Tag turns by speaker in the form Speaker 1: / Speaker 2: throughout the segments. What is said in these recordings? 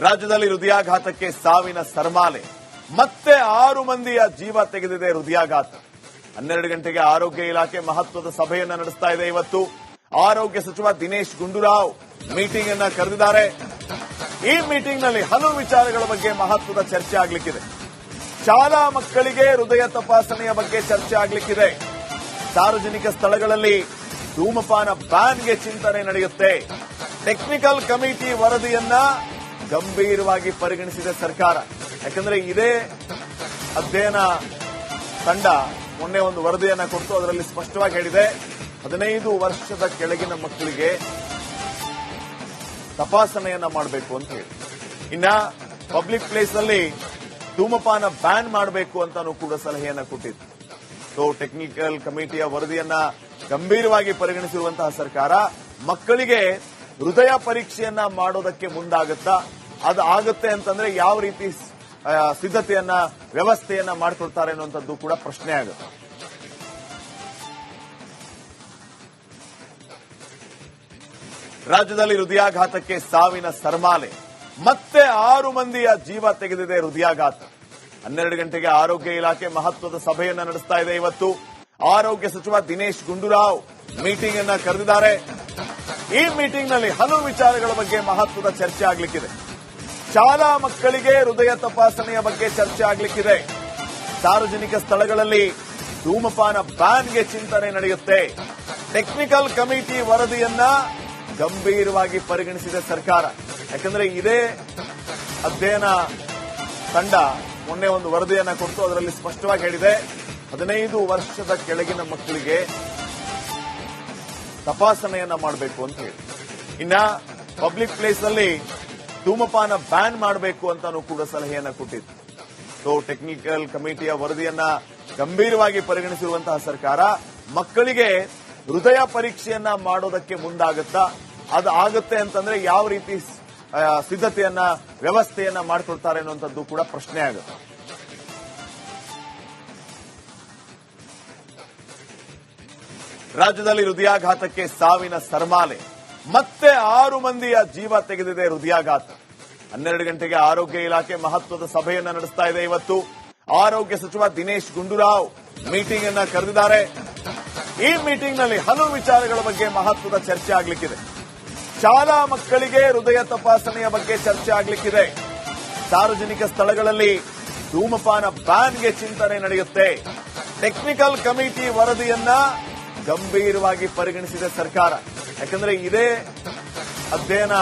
Speaker 1: ರಾಜ್ಯದಲ್ಲಿ ಹೃದಯಾಘಾತಕ್ಕೆ ಸಾವಿನ ಸರ್ಮಾಲೆ. ಮತ್ತೆ ಆರು ಮಂದಿಯ ಜೀವ ತೆಗೆದಿದೆ ಹೃದಯಾಘಾತ. ಹನ್ನೆರಡು ಗಂಟೆಗೆ ಆರೋಗ್ಯ ಇಲಾಖೆ ಮಹತ್ವದ ಸಭೆಯನ್ನ ನಡೆಸ್ತಾ ಇದೆ ಇವತ್ತು. ಆರೋಗ್ಯ ಸಚಿವ ದಿನೇಶ್ ಗುಂಡೂರಾವ್ ಮೀಟಿಂಗ್ ಅನ್ನ ಕರೆದಿದ್ದಾರೆ. ಈ ಮೀಟಿಂಗ್ನಲ್ಲಿ ಹಲವು ವಿಚಾರಗಳ ಬಗ್ಗೆ ಮಹತ್ವದ ಚರ್ಚೆ ಆಗಲಿಕ್ಕಿದೆ. ಶಾಲಾ ಮಕ್ಕಳಿಗೆ ಹೃದಯ ತಪಾಸಣೆಯ ಬಗ್ಗೆ ಚರ್ಚೆ ಆಗ್ಲಿಕ್ಕಿದೆ. ಸಾರ್ವಜನಿಕ ಸ್ಥಳಗಳಲ್ಲಿ ಧೂಮಪಾನ ಬ್ಯಾನ್ಗೆ ಚಿಂತನೆ ನಡೆಯುತ್ತೆ. ಟೆಕ್ನಿಕಲ್ ಕಮಿಟಿ ವರದಿಯನ್ನ ಗಂಭೀರವಾಗಿ ಪರಿಗಣಿಸಿದೆ ಸರ್ಕಾರ. ಯಾಕಂದ್ರೆ ಇದೇ ಅಧ್ಯಯನ ತಂಡ ಮೊನ್ನೆ ಒಂದು ವರದಿಯನ್ನು ಕೊಟ್ಟು ಅದರಲ್ಲಿ ಸ್ಪಷ್ಟವಾಗಿ ಹೇಳಿದೆ, ಹದಿನೈದು ವರ್ಷದ ಕೆಳಗಿನ ಮಕ್ಕಳಿಗೆ ತಪಾಸಣೆಯನ್ನ ಮಾಡಬೇಕು ಅಂತ ಹೇಳಿ. ಇನ್ನ ಪಬ್ಲಿಕ್ ಪ್ಲೇಸ್ನಲ್ಲಿ ಧೂಮಪಾನ ಬ್ಯಾನ್ ಮಾಡಬೇಕು ಅಂತಾನೂ ಕೂಡ ಸಲಹೆಯನ್ನ ಕೊಟ್ಟಿತ್ತು ಸೊ ಟೆಕ್ನಿಕಲ್ ಕಮಿಟಿಯ ವರದಿಯನ್ನ ಗಂಭೀರವಾಗಿ ಪರಿಗಣಿಸಿರುವಂತಹ ಸರ್ಕಾರ ಮಕ್ಕಳಿಗೆ ಹೃದಯ ಪರೀಕ್ಷೆಯನ್ನ ಮಾಡೋದಕ್ಕೆ ಮುಂದಾಗುತ್ತಾ ಅದು ಆಗುತ್ತೆ ಅಂತಂದ್ರೆ ಯಾವ ರೀತಿ ಸಿದ್ಧತೆಯನ್ನ, ವ್ಯವಸ್ಥೆಯನ್ನ ಮಾಡ್ಕೊಳ್ತಾರೆ ಅನ್ನುವಂಥದ್ದು ಕೂಡ ಪ್ರಶ್ನೆ ಆಗುತ್ತೆ. ರಾಜ್ಯದಲ್ಲಿ ಹೃದಯಾಘಾತಕ್ಕೆ ಸಾವಿನ ಸರ್ಮಾಲೆ. ಮತ್ತೆ ಆರು ಮಂದಿಯ ಜೀವ ತೆಗೆದಿದೆ ಹೃದಯಾಘಾತ. ಹನ್ನೆರಡು ಗಂಟೆಗೆ ಆರೋಗ್ಯ ಇಲಾಖೆ ಮಹತ್ವದ ಸಭೆಯನ್ನ ನಡೆಸ್ತಾ ಇದೆ ಇವತ್ತು. ಆರೋಗ್ಯ ಸಚಿವ ದಿನೇಶ್ ಗುಂಡೂರಾವ್ ಮೀಟಿಂಗ್ ಅನ್ನ ಕರೆದಿದ್ದಾರೆ. ಈ ಮೀಟಿಂಗ್ನಲ್ಲಿ ಹಲವು ವಿಚಾರಗಳ ಬಗ್ಗೆ ಮಹತ್ವದ ಚರ್ಚೆ ಆಗ್ಲಿಕ್ಕಿದೆ. ಶಾಲಾ ಮಕ್ಕಳಿಗೆ ಹೃದಯ ತಪಾಸಣೆಯ ಬಗ್ಗೆ ಚರ್ಚೆ ಆಗಲಿಕ್ಕಿದೆ. ಸಾರ್ವಜನಿಕ ಸ್ಥಳಗಳಲ್ಲಿ ಧೂಮಪಾನ ಬ್ಯಾನ್ಗೆ ಚಿಂತನೆ ನಡೆಯುತ್ತೆ. ಟೆಕ್ನಿಕಲ್ ಕಮಿಟಿ ವರದಿಯನ್ನ ಗಂಭೀರವಾಗಿ ಪರಿಗಣಿಸಿದೆ ಸರ್ಕಾರ. ಯಾಕಂದ್ರೆ ಇದೇ ಅಧ್ಯಯನ ತಂಡ ಮೊನ್ನೆ ಒಂದು ವರದಿಯನ್ನ ಕೊಟ್ಟು ಅದರಲ್ಲಿ ಸ್ಪಷ್ಟವಾಗಿ ಹೇಳಿದೆ. ಹದಿನೈದು ವರ್ಷದ ಕೆಳಗಿನ ಮಕ್ಕಳಿಗೆ ತಪಾಸಣೆಯನ್ನ ಮಾಡಬೇಕು ಅಂತ ಹೇಳಿ. ಇನ್ನ ಪಬ್ಲಿಕ್ ಪ್ಲೇಸ್ನಲ್ಲಿ ಧೂಮಪಾನ ಬ್ಯಾನ್ ಮಾಡಬೇಕು ಅಂತಾನೂ ಕೂಡ ಸಲಹೆಯನ್ನ ಕೊಟ್ಟಿತ್ತು ಸೊ ಟೆಕ್ನಿಕಲ್ ಕಮಿಟಿಯ ವರದಿಯನ್ನ ಗಂಭೀರವಾಗಿ ಪರಿಗಣಿಸಿರುವಂತಹ ಸರ್ಕಾರ ಮಕ್ಕಳಿಗೆ ಹೃದಯ ಪರೀಕ್ಷೆಯನ್ನ ಮಾಡೋದಕ್ಕೆ ಮುಂದಾಗುತ್ತಾ, ಅದು ಆಗುತ್ತೆ ಅಂತಂದ್ರೆ ಯಾವ ರೀತಿ ಸಿದ್ಧತೆಯನ್ನ, ವ್ಯವಸ್ಥೆಯನ್ನ ಮಾಡಿಕೊಡ್ತಾರೆ ಅನ್ನುವಂಥದ್ದು ಕೂಡ ಪ್ರಶ್ನೆ ಆಗುತ್ತೆ. ರಾಜ್ಯದಲ್ಲಿ ಹೃದಯಾಘಾತಕ್ಕೆ ಸಾವಿನ ಸರ್ಮಾಲೆ. ಮತ್ತೆ ಆರು ಮಂದಿಯ ಜೀವ ತೆಗೆದಿದೆ ಹೃದಯಾಘಾತ. ಹನ್ನೆರಡು ಗಂಟೆಗೆ ಆರೋಗ್ಯ ಇಲಾಖೆ ಮಹತ್ವದ ಸಭೆಯನ್ನ ನಡೆಸ್ತಾ ಇದೆ ಇವತ್ತು. ಆರೋಗ್ಯ ಸಚಿವ ದಿನೇಶ್ ಗುಂಡೂರಾವ್ ಮೀಟಿಂಗ್ ಅನ್ನ ಕರೆದಿದ್ದಾರೆ. ಈ ಮೀಟಿಂಗ್ನಲ್ಲಿ ಹಲವು ವಿಚಾರಗಳ ಬಗ್ಗೆ ಮಹತ್ವದ ಚರ್ಚೆ ಆಗ್ಲಿಕ್ಕಿದೆ. ಶಾಲಾ ಮಕ್ಕಳಿಗೆ ಹೃದಯ ತಪಾಸಣೆಯ ಬಗ್ಗೆ ಚರ್ಚೆ ಆಗ್ಲಿಕ್ಕಿದೆ. ಸಾರ್ವಜನಿಕ ಸ್ಥಳಗಳಲ್ಲಿ ಧೂಮಪಾನ ಬ್ಯಾನ್ಗೆ ಚಿಂತನೆ ನಡೆಯುತ್ತೆ. ಟೆಕ್ನಿಕಲ್ ಕಮಿಟಿ ವರದಿಯನ್ನ ಗಂಭೀರವಾಗಿ ಪರಿಗಣಿಸಿದೆ ಸರ್ಕಾರ. ಯಾಕಂದ್ರೆ ಇದೇ ಅಧ್ಯಯನ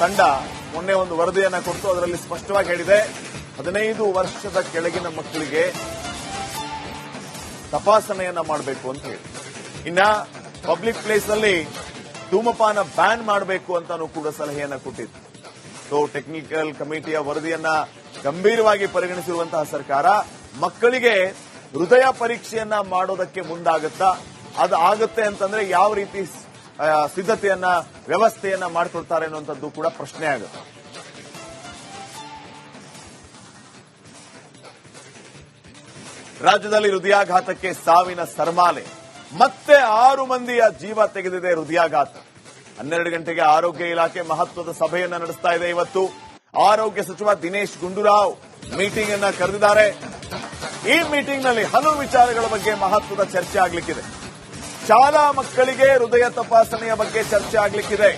Speaker 1: ತಂಡ ಮೊನ್ನೆ ಒಂದು ವರದಿಯನ್ನ ಕೊಟ್ಟು ಅದರಲ್ಲಿ ಸ್ಪಷ್ಟವಾಗಿ ಹೇಳಿದೆ. ಹದಿನೈದು ವರ್ಷದ ಕೆಳಗಿನ ಮಕ್ಕಳಿಗೆ ತಪಾಸಣೆಯನ್ನ ಮಾಡಬೇಕು ಅಂತ ಹೇಳಿ. ಇನ್ನ ಪಬ್ಲಿಕ್ ಪ್ಲೇಸ್ನಲ್ಲಿ ಧೂಮಪಾನ ಬ್ಯಾನ್ ಮಾಡಬೇಕು ಅಂತಾನೂ ಕೂಡ ಸಲಹೆಯನ್ನ ಕೊಟ್ಟಿತ್ತು ಸೊ ಟೆಕ್ನಿಕಲ್ ಕಮಿಟಿಯ ವರದಿಯನ್ನ ಗಂಭೀರವಾಗಿ ಪರಿಗಣಿಸಿರುವಂತಹ ಸರ್ಕಾರ ಮಕ್ಕಳಿಗೆ ಹೃದಯ ಪರೀಕ್ಷೆಯನ್ನ ಮಾಡೋದಕ್ಕೆ ಮುಂದಾಗುತ್ತಾ ಅದು ಆಗುತ್ತೆ ಅಂತಂದ್ರೆ ಯಾವ ರೀತಿ ಸಿದ್ಧತೆಯನ್ನ, ವ್ಯವಸ್ಥೆಯನ್ನ ಮಾಡಿಕೊಡ್ತಾರೆ ಅನ್ನುವಂಥದ್ದು ಕೂಡ ಪ್ರಶ್ನೆ ಆಗುತ್ತೆ. ರಾಜ್ಯದಲ್ಲಿ ಹೃದಯಾಘಾತಕ್ಕೆ ಸಾವಿನ ಸರ್ಮಾಲೆ. ಮತ್ತೆ ಆರು ಮಂದಿಯ ಜೀವ ತೆಗೆದಿದೆ ಹೃದಯಾಘಾತ. ಹನ್ನೆರಡು ಗಂಟೆಗೆ ಆರೋಗ್ಯ ಇಲಾಖೆ ಮಹತ್ವದ ಸಭೆಯನ್ನ ನಡೆಸ್ತಾ ಇದೆ ಇವತ್ತು. ಆರೋಗ್ಯ ಸಚಿವ ದಿನೇಶ್ ಗುಂಡೂರಾವ್ ಮೀಟಿಂಗ್ ಅನ್ನ ಕರೆದಿದ್ದಾರೆ. ಈ ಮೀಟಿಂಗ್ನಲ್ಲಿ ಹಲವು ವಿಚಾರಗಳ ಬಗ್ಗೆ ಮಹತ್ವದ ಚರ್ಚೆ ಆಗ್ಲಿಕ್ಕಿದೆ. ಶಾಲಾ ಮಕ್ಕಳಿಗೆ ಹೃದಯ ತಪಾಸಣೆಯ ಬಗ್ಗೆ ಚರ್ಚೆ ಆಗಲಿಕ್ಕಿದೆ.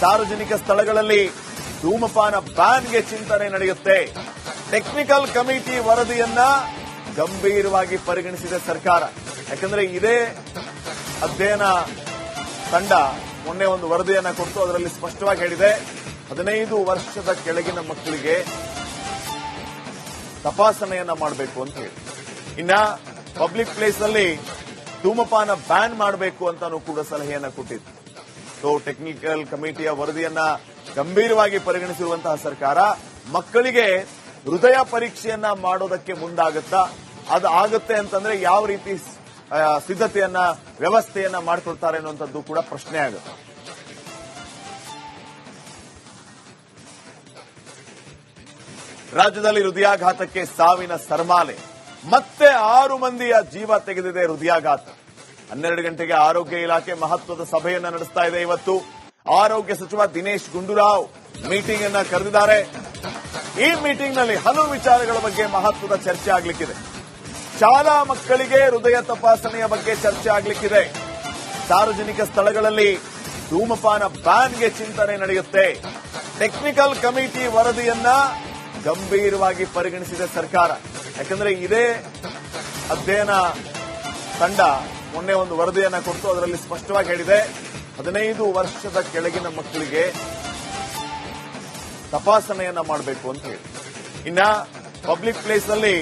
Speaker 1: ಸಾರ್ವಜನಿಕ ಸ್ಥಳಗಳಲ್ಲಿ ಧೂಮಪಾನ ಬ್ಯಾನ್ಗೆ ಚಿಂತನೆ ನಡೆಯುತ್ತೆ. ಟೆಕ್ನಿಕಲ್ ಕಮಿಟಿ ವರದಿಯನ್ನ ಗಂಭೀರವಾಗಿ ಪರಿಗಣಿಸಿದೆ ಸರ್ಕಾರ. ಯಾಕಂದ್ರೆ ಇದೇ ಅಧ್ಯಯನ ತಂಡ ಮೊನ್ನೆ ಒಂದು ವರದಿಯನ್ನ ಕೊಟ್ಟು ಅದರಲ್ಲಿ ಸ್ಪಷ್ಟವಾಗಿ ಹೇಳಿದೆ. ಹದಿನೈದು ವರ್ಷದ ಕೆಳಗಿನ ಮಕ್ಕಳಿಗೆ ತಪಾಸಣೆಯನ್ನ ಮಾಡಬೇಕು ಅಂತ ಹೇಳಿ. ಇನ್ನ ಪಬ್ಲಿಕ್ ಪ್ಲೇಸ್ನಲ್ಲಿ ಧೂಮಪಾನ ಬ್ಯಾನ್ ಮಾಡಬೇಕು ಅಂತಾನೂ ಕೂಡ ಸಲಹೆಯನ್ನ ಕೊಟ್ಟಿತ್ತು ಸೊ ಟೆಕ್ನಿಕಲ್ ಕಮಿಟಿಯ ವರದಿಯನ್ನ ಗಂಭೀರವಾಗಿ ಪರಿಗಣಿಸಿರುವಂತಹ ಸರ್ಕಾರ, ಮಕ್ಕಳಿಗೆ ಹೃದಯ ಪರೀಕ್ಷೆಯನ್ನ ಮಾಡೋದಕ್ಕೆ ಮುಂದಾಗುತ್ತಾ, ಅದು ಆಗುತ್ತೆ ಅಂತಂದ್ರೆ ಯಾವ ರೀತಿ ಸಿದ್ಧತೆಯನ್ನ, ವ್ಯವಸ್ಥೆಯನ್ನ ಮಾಡಿಕೊಡ್ತಾರೆ ಅನ್ನುವಂಥದ್ದು ಕೂಡ ಪ್ರಶ್ನೆ ಆಗುತ್ತೆ. ರಾಜ್ಯದಲ್ಲಿ ಹೃದಯಾಘಾತಕ್ಕೆ ಸಾವಿನ ಸರ್ಮಾಲೆ. ಮತ್ತೆ ಆರು ಮಂದಿಯ ಜೀವ ತೆಗೆದಿದೆ ಹೃದಯಾಘಾತ. ಹನ್ನೆರಡು ಗಂಟೆಗೆ ಆರೋಗ್ಯ ಇಲಾಖೆ ಮಹತ್ವದ ಸಭೆಯನ್ನ ನಡೆಸ್ತಾ ಇದೆ ಇವತ್ತು. ಆರೋಗ್ಯ ಸಚಿವ ದಿನೇಶ್ ಗುಂಡೂರಾವ್ ಮೀಟಿಂಗ್ ಅನ್ನ ಕರೆದಿದ್ದಾರೆ. ಈ ಮೀಟಿಂಗ್ನಲ್ಲಿ ಹಲವು ವಿಚಾರಗಳ ಬಗ್ಗೆ ಮಹತ್ವದ ಚರ್ಚೆ ಆಗ್ಲಿಕ್ಕಿದೆ. ಶಾಲಾ ಮಕ್ಕಳಿಗೆ ಹೃದಯ ತಪಾಸಣೆಯ ಬಗ್ಗೆ ಚರ್ಚೆ ಆಗ್ಲಿಕ್ಕಿದೆ. ಸಾರ್ವಜನಿಕ ಸ್ಥಳಗಳಲ್ಲಿ ಧೂಮಪಾನ ಬ್ಯಾನ್ಗೆ ಚಿಂತನೆ ನಡೆಯುತ್ತೆ. ಟೆಕ್ನಿಕಲ್ ಕಮಿಟಿ ವರದಿಯನ್ನ ಗಂಭೀರವಾಗಿ ಪರಿಗಣಿಸಿದೆ ಸರ್ಕಾರ. ಯಾಕಂದ್ರೆ ಇದೇ ಅಧ್ಯಯನ ತಂಡ ಮೊನ್ನೆ ಒಂದು ವರದಿಯನ್ನ ಕೊಟ್ಟು ಅದರಲ್ಲಿ ಸ್ಪಷ್ಟವಾಗಿ ಹೇಳಿದೆ. ಹದಿನೈದು ವರ್ಷದ ಕೆಳಗಿನ ಮಕ್ಕಳಿಗೆ ತಪಾಸಣೆಯನ್ನ ಮಾಡಬೇಕು ಅಂತ ಹೇಳಿ. ಇನ್ನ ಪಬ್ಲಿಕ್ ಪ್ಲೇಸ್ನಲ್ಲಿ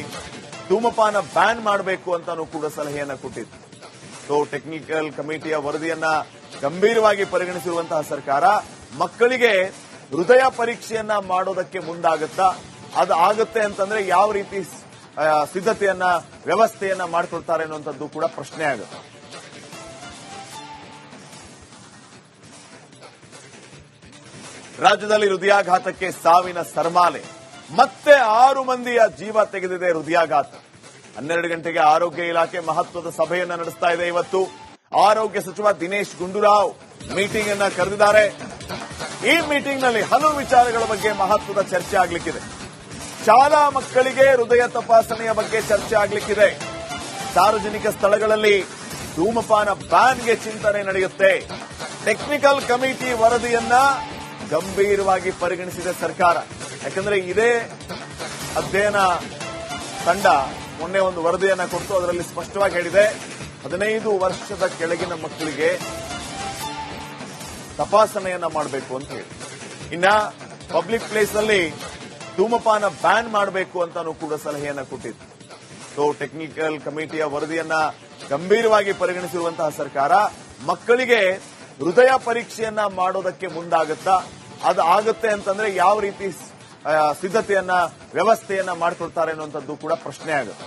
Speaker 1: ಧೂಮಪಾನ ಬ್ಯಾನ್ ಮಾಡಬೇಕು ಅಂತಾನೂ ಕೂಡ ಸಲಹೆಯನ್ನ ಕೊಟ್ಟಿತ್ತು ಸೊ ಟೆಕ್ನಿಕಲ್ ಕಮಿಟಿಯ ವರದಿಯನ್ನ ಗಂಭೀರವಾಗಿ ಪರಿಗಣಿಸಿರುವಂತಹ ಸರ್ಕಾರ ಮಕ್ಕಳಿಗೆ ಹೃದಯ ಪರೀಕ್ಷೆಯನ್ನ ಮಾಡೋದಕ್ಕೆ ಮುಂದಾಗುತ್ತಾ ಅದು ಆಗುತ್ತೆ ಅಂತಂದ್ರೆ ಯಾವ ರೀತಿ ಸಿದ್ಧತೆಯನ್ನ, ವ್ಯವಸ್ಥೆಯನ್ನ ಮಾಡ್ಕೊಳ್ತಾರೆ ಅನ್ನುವಂಥದ್ದು ಕೂಡ ಪ್ರಶ್ನೆ ಆಗುತ್ತೆ. ರಾಜ್ಯದಲ್ಲಿ ಹೃದಯಾಘಾತಕ್ಕೆ ಸಾವಿನ ಸರ್ಮಾಲೆ. ಮತ್ತೆ ಆರು ಮಂದಿಯ ಜೀವ ತೆಗೆದಿದೆ ಹೃದಯಾಘಾತ. ಹನ್ನೆರಡು ಗಂಟೆಗೆ ಆರೋಗ್ಯ ಇಲಾಖೆ ಮಹತ್ವದ ಸಭೆಯನ್ನ ನಡೆಸ್ತಾ ಇದೆ ಇವತ್ತು. ಆರೋಗ್ಯ ಸಚಿವ ದಿನೇಶ್ ಗುಂಡೂರಾವ್ ಮೀಟಿಂಗ್ ಅನ್ನ ಕರೆದಿದ್ದಾರೆ. ಈ ಮೀಟಿಂಗ್ನಲ್ಲಿ ಹಲವು ವಿಚಾರಗಳ ಬಗ್ಗೆ ಮಹತ್ವದ ಚರ್ಚೆ ಆಗ್ಲಿಕ್ಕಿದೆ. ಶಾಲಾ ಮಕ್ಕಳಿಗೆ ಹೃದಯ ತಪಾಸಣೆಯ ಬಗ್ಗೆ ಚರ್ಚೆ ಆಗಲಿಕ್ಕಿದೆ. ಸಾರ್ವಜನಿಕ ಸ್ಥಳಗಳಲ್ಲಿ ಧೂಮಪಾನ ಬ್ಯಾನ್ಗೆ ಚಿಂತನೆ ನಡೆಯುತ್ತೆ. ಟೆಕ್ನಿಕಲ್ ಕಮಿಟಿ ವರದಿಯನ್ನ ಗಂಭೀರವಾಗಿ ಪರಿಗಣಿಸಿದೆ ಸರ್ಕಾರ. ಯಾಕಂದ್ರೆ ಇದೇ ಅಧ್ಯಯನ ತಂಡ ಮೊನ್ನೆ ಒಂದು ವರದಿಯನ್ನ ಕೊಟ್ಟು ಅದರಲ್ಲಿ ಸ್ಪಷ್ಟವಾಗಿ ಹೇಳಿದೆ. ಹದಿನೈದು ವರ್ಷದ ಕೆಳಗಿನ ಮಕ್ಕಳಿಗೆ ತಪಾಸಣೆಯನ್ನ ಮಾಡಬೇಕು ಅಂತ ಹೇಳಿ. ಇನ್ನ ಪಬ್ಲಿಕ್ ಪ್ಲೇಸ್ನಲ್ಲಿ ಧೂಮಪಾನ ಬ್ಯಾನ್ ಮಾಡಬೇಕು ಅಂತಾನೂ ಕೂಡ ಸಲಹೆಯನ್ನ ಕೊಟ್ಟಿತ್ತು ಸೊ ಟೆಕ್ನಿಕಲ್ ಕಮಿಟಿಯ ವರದಿಯನ್ನ ಗಂಭೀರವಾಗಿ ಪರಿಗಣಿಸಿರುವಂತಹ ಸರ್ಕಾರ ಮಕ್ಕಳಿಗೆ ಹೃದಯ ಪರೀಕ್ಷೆಯನ್ನ ಮಾಡೋದಕ್ಕೆ ಮುಂದಾಗುತ್ತಾ, ಅದು ಆಗುತ್ತೆ ಅಂತಂದ್ರೆ ಯಾವ ರೀತಿ ಸಿದ್ಧತೆಯನ್ನ, ವ್ಯವಸ್ಥೆಯನ್ನ ಮಾಡಿಕೊಡ್ತಾರೆ ಅನ್ನುವಂಥದ್ದು ಕೂಡ ಪ್ರಶ್ನೆ ಆಗುತ್ತೆ.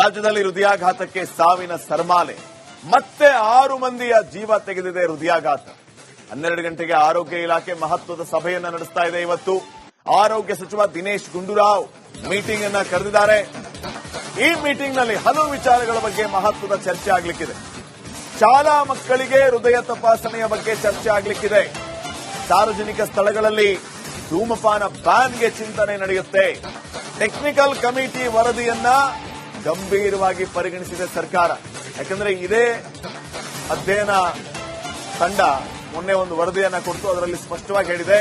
Speaker 1: ರಾಜ್ಯದಲ್ಲಿ ಹೃದಯಾಘಾತಕ್ಕೆ ಸಾವಿನ ಸರ್ಮಾಲೆ. ಮತ್ತೆ ಆರು ಮಂದಿಯ ಜೀವ ತೆಗೆದಿದೆ ಹೃದಯಾಘಾತ. ಹನ್ನೆರಡು ಗಂಟೆಗೆ ಆರೋಗ್ಯ ಇಲಾಖೆ ಮಹತ್ವದ ಸಭೆಯನ್ನ ನಡೆಸ್ತಾ ಇದೆ ಇವತ್ತು. ಆರೋಗ್ಯ ಸಚಿವ ದಿನೇಶ್ ಗುಂಡೂರಾವ್ ಮೀಟಿಂಗ್ ಅನ್ನ ಕರೆದಿದ್ದಾರೆ. ಈ ಮೀಟಿಂಗ್ನಲ್ಲಿ ಹಲವು ವಿಚಾರಗಳ ಬಗ್ಗೆ ಮಹತ್ವದ ಚರ್ಚೆ ಆಗ್ಲಿಕ್ಕಿದೆ. ಶಾಲಾ ಮಕ್ಕಳಿಗೆ ಹೃದಯ ತಪಾಸಣೆಯ ಬಗ್ಗೆ ಚರ್ಚೆ ಆಗ್ಲಿಕ್ಕಿದೆ. ಸಾರ್ವಜನಿಕ ಸ್ಥಳಗಳಲ್ಲಿ ಧೂಮಪಾನ ಬ್ಯಾನ್ಗೆ ಚಿಂತನೆ ನಡೆಯುತ್ತೆ. ಟೆಕ್ನಿಕಲ್ ಕಮಿಟಿ ವರದಿಯನ್ನ ಗಂಭೀರವಾಗಿ ಪರಿಗಣಿಸಿದೆ ಸರ್ಕಾರ. ಯಾಕಂದ್ರೆ ಇದೇ ಅಧ್ಯಯನ ತಂಡ ಮೊನ್ನೆ ಒಂದು ವರದಿಯನ್ನ ಕೊಟ್ಟು ಅದರಲ್ಲಿ ಸ್ಪಷ್ಟವಾಗಿ ಹೇಳಿದೆ,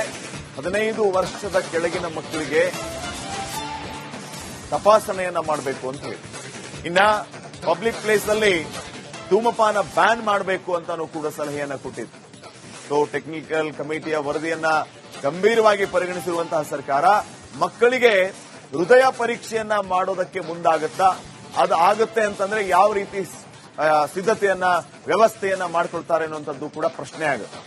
Speaker 1: ಹದಿನೈದು ವರ್ಷದ ಕೆಳಗಿನ ಮಕ್ಕಳಿಗೆ ತಪಾಸಣೆಯನ್ನ ಮಾಡಬೇಕು ಅಂತ ಹೇಳಿ. ಇನ್ನ ಪಬ್ಲಿಕ್ ಪ್ಲೇಸ್ನಲ್ಲಿ ಧೂಮಪಾನ ಬ್ಯಾನ್ ಮಾಡಬೇಕು ಅಂತಾನೂ ಕೂಡ ಸಲಹೆಯನ್ನ ಕೊಟ್ಟಿತ್ತು ಸೊ ಟೆಕ್ನಿಕಲ್ ಕಮಿಟಿಯ ವರದಿಯನ್ನ ಗಂಭೀರವಾಗಿ ಪರಿಗಣಿಸಿರುವಂತಹ ಸರ್ಕಾರ ಮಕ್ಕಳಿಗೆ ಹೃದಯ ಪರೀಕ್ಷೆಯನ್ನ ಮಾಡೋದಕ್ಕೆ ಮುಂದಾಗುತ್ತಾ ಅದು ಆಗುತ್ತೆ ಅಂತಂದ್ರೆ ಯಾವ ರೀತಿ ಸಿದ್ಧತೆಯನ್ನ ವ್ಯವಸ್ಥೆಯನ್ನ ಮಾಡ್ಕೊಳ್ತಾರೆ ಅನ್ನುವಂಥದ್ದು ಕೂಡ ಪ್ರಶ್ನೆ ಆಗುತ್ತೆ.